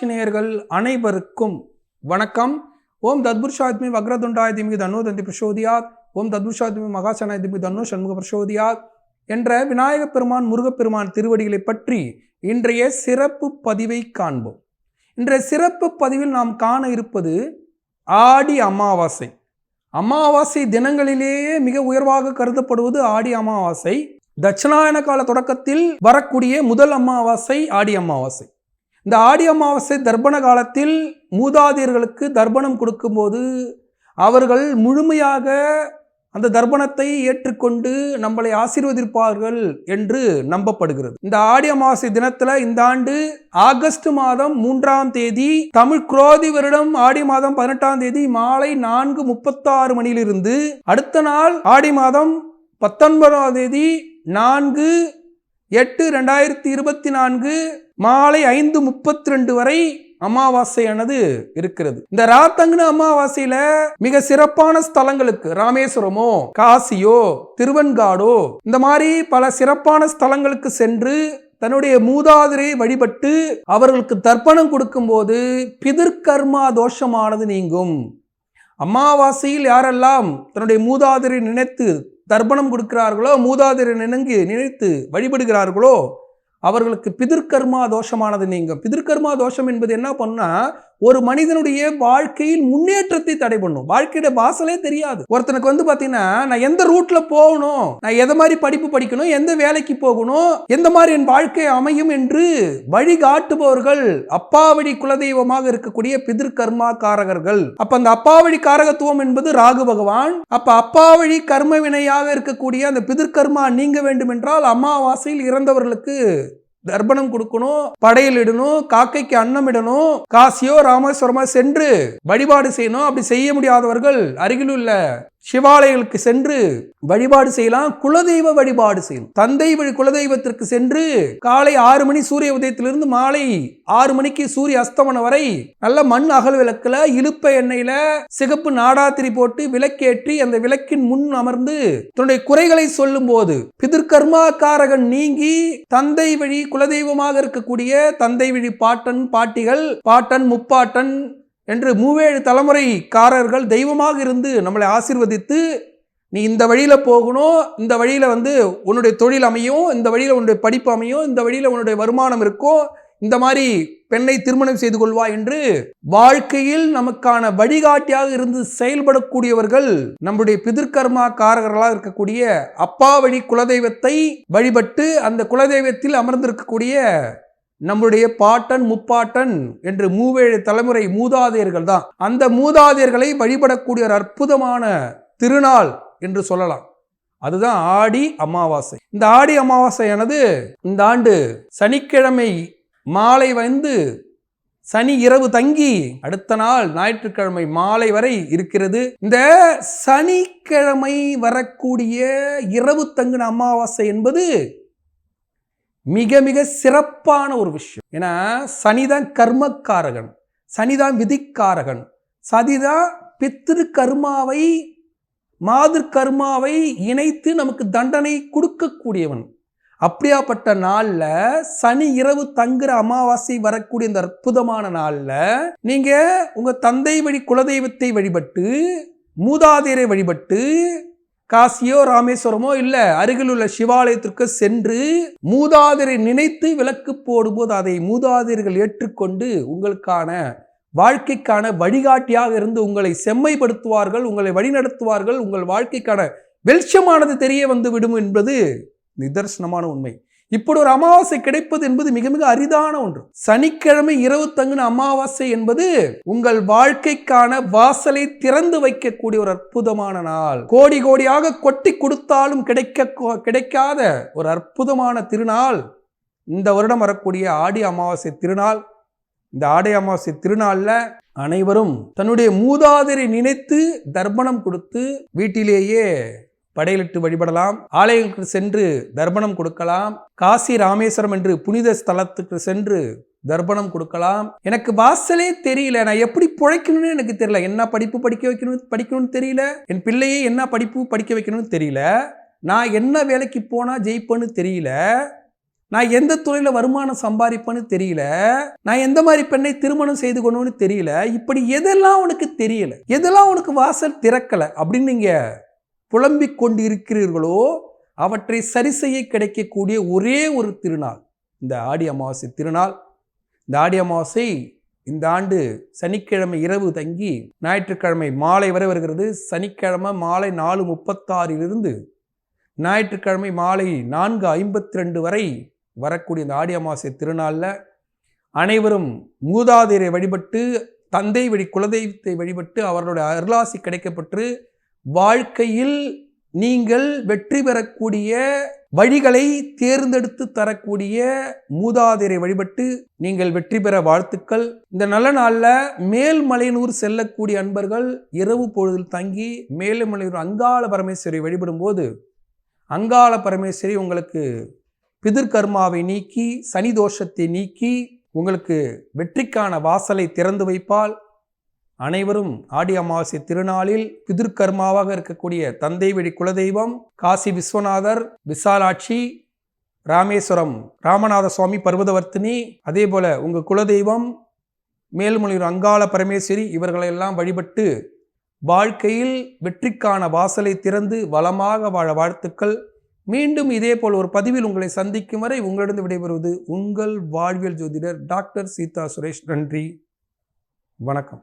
நேயர்கள் அனைவருக்கும் வணக்கம். ஓம் தத்புருஷாத்மி வக்ரதுண்டாய திமி தன்னோ தந்தி பிரசோதியாத். ஓம் தத்புருஷாத்மி மகாசனாய திமி தன்னோ சண்முக பிரசோதியாத் என்ற விநாயகப் பெருமான் முருகப்பெருமான் திருவடிகளை பற்றி இன்றைய சிறப்பு பதிவை காண்போம். இன்றைய சிறப்பு பதிவில் நாம் காண இருப்பது ஆடி அமாவாசை. அமாவாசை தினங்களிலேயே மிக உயர்வாக கருதப்படுவது ஆடி அமாவாசை. தட்சிணாயன கால தொடக்கத்தில் வரக்கூடிய முதல் அமாவாசை ஆடி அமாவாசை. இந்த ஆடி அமாவாசை தர்ப்பண காலத்தில் மூதாதையர்களுக்கு தர்ப்பணம் கொடுக்கும்போது அவர்கள் முழுமையாக அந்த தர்ப்பணத்தை ஏற்றுக்கொண்டு நம்மளை ஆசீர்வதிப்பார்கள் என்று நம்பப்படுகிறது. இந்த ஆடி அமாவாசை தினத்துல இந்த ஆண்டு ஆகஸ்ட் மாதம் மூன்றாம் தேதி தமிழ் குரோதி வருடம் ஆடி மாதம் பதினெட்டாம் தேதி மாலை நான்கு முப்பத்தாறு மணியிலிருந்து அடுத்த நாள் ஆடி மாதம் பத்தொன்பதாம் தேதி நான்கு எட்டு ரெண்டாயிரத்தி இருபத்தி நான்கு மாலை ஐந்து முப்பத்தி ரெண்டு வரை அமாவாசையானது இருக்கிறது. இந்த ராத்தங்கன அமாவாசையில மிக சிறப்பான ஸ்தலங்களுக்கு ராமேஸ்வரமோ காசியோ திருவன்காடோ இந்த மாதிரி பல சிறப்பான ஸ்தலங்களுக்கு சென்று தன்னுடைய மூதாதிரை வழிபட்டு அவர்களுக்கு தர்ப்பணம் கொடுக்கும்போது பிதிர்கர்மா தோஷமானது நீங்கும். அமாவாசையில் யாரெல்லாம் தன்னுடைய மூதாதிரை நினைத்து தர்ப்பணம் கொடுக்கிறார்களோ மூதாதிரை நினைங்கு நினைத்து வழிபடுகிறார்களோ அவர்களுக்கு பிதிர்கர்மா தோஷமானது நீங்கள் பிதிர்கர்மா தோஷம் என்பது என்ன பண்ணால் ஒரு மனிதனுடைய வாழ்க்கையில் முன்னேற்றத்தை தடை பண்ணும். வாழ்க்கையோட வாசலே தெரியாது. ஒருத்தனுக்கு வந்து பார்த்தீங்கன்னா நான் எந்த ரூட்ல போகணும் நான் எதை மாதிரி படிப்பு படிக்கணும் எந்த வேலைக்கு போகணும் எந்த மாதிரி என் வாழ்க்கை அமையும் என்று வழிகாட்டுபவர்கள் அப்பாவடி குலதெய்வமாக இருக்கக்கூடிய பிதிர்கர்மா காரகர்கள் அப்ப அந்த அப்பாவழி காரகத்துவம் என்பது ராகு பகவான். அப்ப அப்பாவழி கர்ம வினையாக இருக்கக்கூடிய அந்த பிதிர்கர்மா நீங்க வேண்டும் என்றால் அமாவாசையில் இறந்தவர்களுக்கு தர்ப்பணம் கொடுக்கணும் படையல் இடணும் காக்கைக்கு அன்னம் இடணும் காசியோ ராமேஸ்வரமா சென்று வழிபாடு செய்யணும். அப்படி செய்ய முடியாதவர்கள் அருகில் உள்ள சிவாலயங்களுக்கு சென்று வழிபாடு செய்யலாம் குலதெய்வ வழிபாடு செய்யலாம். தந்தை வழி குலதெய்வத்திற்கு சென்று காலை ஆறு மணி சூரிய உதயத்திலிருந்து மாலை ஆறு மணிக்கு சூரிய அஸ்தமனம் வரை நல்ல மண் அகல் விளக்குல இழுப்ப எண்ணெயில சிகப்பு நாடாத்திரி போட்டு விளக்கேற்றி அந்த விளக்கின் முன் அமர்ந்து தன்னுடைய குறைகளை சொல்லும் போது பிதிர்கர்மாக்காரகன் நீங்கி தந்தை வழி குலதெய்வமாக இருக்கக்கூடிய தந்தை வழி பாட்டன் பாட்டிகள் பாட்டன் முப்பாட்டன் என்று மூவேழு தலைமுறைக்காரர்கள் தெய்வமாக இருந்து நம்மளை ஆசிர்வதித்து நீ இந்த வழியில் போகணும் இந்த வழியில் வந்து உன்னுடைய தொழில் அமையும் இந்த வழியில் உன்னுடைய படிப்பு அமையும் இந்த வழியில் உன்னுடைய வருமானம் இருக்கும் இந்த மாதிரி பெண்ணை திருமணம் செய்து கொள்வா என்று வாழ்க்கையில் நமக்கான வழிகாட்டியாக இருந்து செயல்படக்கூடியவர்கள் நம்முடைய பிதிர்கர்மா காரகர்களாக இருக்கக்கூடிய அப்பா வழி குலதெய்வத்தை வழிபட்டு அந்த குலதெய்வத்தில் அமர்ந்திருக்கக்கூடிய நம்முடைய பாட்டன் முப்பாட்டன் என்று மூவேழு தலைமுறை மூதாதையர்கள் தான். அந்த மூதாதையர்களை வழிபடக்கூடிய ஒரு அற்புதமான திருநாள் என்று சொல்லலாம். அதுதான் ஆடி அமாவாசை. இந்த ஆடி அமாவாசையானது இந்த ஆண்டு சனிக்கிழமை மாலை வந்து சனி இரவு தங்கி அடுத்த நாள் ஞாயிற்றுக்கிழமை மாலை வரை இருக்கிறது. இந்த சனிக்கிழமை வரக்கூடிய இரவு தங்கின அமாவாசை என்பது மிக மிக சிறப்பான ஒரு விஷயம். ஏன்னா சனிதான் கர்மக்காரகன் சனிதான் விதிக்காரகன் சதிதான் பித்திரு கர்மாவை மாதிர் கர்மாவை இணைத்து நமக்கு தண்டனை கொடுக்கக்கூடியவன். அப்படியாப்பட்ட நாளில் சனி இரவு தங்குற அமாவாசை வரக்கூடிய இந்த அற்புதமான நாளில் நீங்கள் உங்கள் தந்தை வழி குலதெய்வத்தை வழிபட்டு மூதாதையரை வழிபட்டு காசியோ ராமேஸ்வரமோ இல்லை அருகில் உள்ள சிவாலயத்திற்கு சென்று மூதாதிரை நினைத்து விளக்கு போடும்போது அதை மூதாதிரிகள் ஏற்றுக்கொண்டு உங்களுக்கான வாழ்க்கைக்கான வழிகாட்டியாக இருந்து உங்களை செம்மைப்படுத்துவார்கள் உங்களை வழிநடத்துவார்கள் உங்கள் வாழ்க்கைக்கான வெளிச்சமானது தெரிய வந்து விடும் என்பது நிதர்சனமான உண்மை. இப்படி ஒரு அமாவாசை கிடைப்பது என்பது மிக மிக அரிதான ஒன்று. சனிக்கிழமை இரவு தங்கின அமாவாசை என்பது உங்கள் வாழ்க்கைக்கான வாசலை திறந்து வைக்கக்கூடிய ஒரு அற்புதமான நாள். கோடி கோடியாக கொட்டி கொடுத்தாலும் கிடைக்க கிடைக்காத ஒரு அற்புதமான திருநாள். இந்த வருடம் வரக்கூடிய ஆடி அமாவாசை திருநாள். இந்த ஆடை அமாவாசை திருநாளில் அனைவரும் தன்னுடைய மூதாதரை நினைத்து தர்ப்பணம் கொடுத்து வீட்டிலேயே படையலிட்டு வழிபடலாம். ஆலயங்களுக்கு சென்று தர்ப்பணம் கொடுக்கலாம். காசி ராமேஸ்வரம் என்று புனித ஸ்தலத்துக்கு சென்று தர்ப்பணம் கொடுக்கலாம். எனக்கு வாசலே தெரியல. நான் எப்படி பிழைக்கணும்னு எனக்கு தெரியல. என்ன படிப்பு படிக்க வைக்கணும் படிக்கணும்னு தெரியல. என் பிள்ளையை என்ன படிப்பு படிக்க வைக்கணும்னு தெரியல. நான் என்ன வேலைக்கு போனால் ஜெயிப்பேன்னு தெரியல. நான் எந்த துறையில் வருமானம் சம்பாதிப்பேன்னு தெரியல. நான் எந்த மாதிரி பெண்ணை திருமணம் செய்து கொள்ளணும்னு தெரியல. இப்படி எதெல்லாம் உனக்கு தெரியல? எதெல்லாம் உனக்கு வாசல் திறக்கலை? அப்படின்னு நீங்கள் புலம்பிக் கொண்டிருக்கிறீர்களோ அவற்றை சரி செய்ய கிடைக்கக்கூடிய ஒரே ஒரு திருநாள். இந்த ஆடி அமாவாசை திருநாள். இந்த ஆடி அமாவாசை இந்த ஆண்டு சனிக்கிழமை இரவு தங்கி ஞாயிற்றுக்கிழமை மாலை வரை வருகிறது. சனிக்கிழமை மாலை நாலு முப்பத்தாறிலிருந்து ஞாயிற்றுக்கிழமை மாலை நான்கு ஐம்பத்தி ரெண்டு வரை வரக்கூடிய இந்த ஆடி அமாவாசை திருநாளில் அனைவரும் மூதாதையரை வழிபட்டு தந்தை வழி குலதெய்வத்தை வழிபட்டு அவர்களுடைய அருளாசி கிடைக்கப்பட்டு வாழ்க்கையில் நீங்கள் வெற்றி பெறக்கூடிய வழிகளை தேர்ந்தெடுத்து தரக்கூடிய மூதாதிரை வழிபட்டு நீங்கள் வெற்றி பெற வாழ்த்துக்கள். இந்த நல்ல நாளில் மேல்மலையனூர் செல்லக்கூடிய அன்பர்கள் இரவு பொழுதில் தங்கி மேல்மலையூர் அங்காள பரமேஸ்வரி வழிபடும்போது அங்காள பரமேஸ்வரி உங்களுக்கு பிதிர்கர்மாவை நீக்கி சனி தோஷத்தை நீக்கி உங்களுக்கு வெற்றிக்கான வாசலை திறந்து வைப்பால் அனைவரும் ஆடி அமாவாசை திருநாளில் பிதிர்கர்மாவாக இருக்கக்கூடிய தந்தை வழி குலதெய்வம் காசி விஸ்வநாதர் விசாலாட்சி ராமேஸ்வரம் ராமநாத சுவாமி பர்வதவர்த்தினி அதே போல உங்கள் குலதெய்வம் மேல்மொழியூர் அங்காள பரமேஸ்வரி இவர்களையெல்லாம் வழிபட்டு வாழ்க்கையில் வெற்றிக்கான வாசலை திறந்து வளமாக வாழ வாழ்த்துக்கள். மீண்டும் இதேபோல் ஒரு பதிவில் உங்களை சந்திக்கும் வரை உங்களிடம் விடைபெறுவது உங்கள் வாழ்வியல் ஜோதிடர் டாக்டர் சீதா சுரேஷ். நன்றி. வணக்கம்.